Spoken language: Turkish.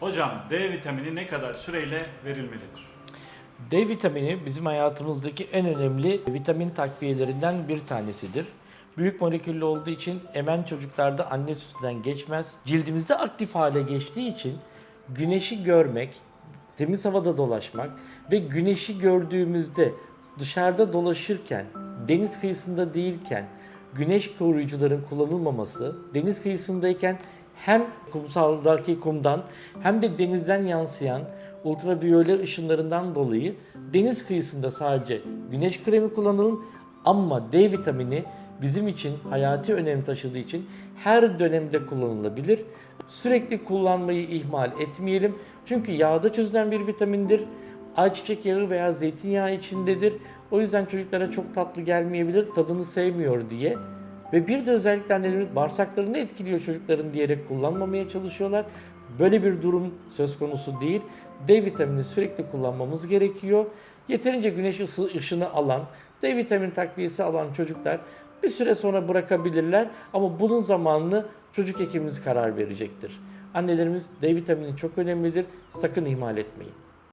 Hocam D vitamini ne kadar süreyle verilmelidir? D vitamini bizim hayatımızdaki en önemli vitamin takviyelerinden bir tanesidir. Büyük moleküllü olduğu için emen çocuklarda anne sütünden geçmez. Cildimizde aktif hale geçtiği için güneşi görmek, temiz havada dolaşmak ve güneşi gördüğümüzde dışarıda dolaşırken, deniz kıyısında değilken güneş koruyucuların kullanılmaması, deniz kıyısındayken hem kumsaldaki kumdan hem de denizden yansıyan ultraviyole ışınlarından dolayı deniz kıyısında sadece güneş kremi kullanalım ama D vitamini bizim için hayati önem taşıdığı için her dönemde kullanılabilir. Sürekli kullanmayı ihmal etmeyelim. Çünkü yağda çözülen bir vitamindir. Ayçiçek yağı veya zeytinyağı içindedir. O yüzden çocuklara çok tatlı gelmeyebilir, tadını sevmiyor diye. Ve bir de özellikle annelerimiz bağırsaklarını etkiliyor çocukların diyerek kullanmamaya çalışıyorlar. Böyle bir durum söz konusu değil. D vitamini sürekli kullanmamız gerekiyor. Yeterince güneş ısı, ışını alan, D vitamini takviyesi alan çocuklar bir süre sonra bırakabilirler ama bunun zamanını çocuk hekimimiz karar verecektir. Annelerimiz D vitamini çok önemlidir. Sakın ihmal etmeyin.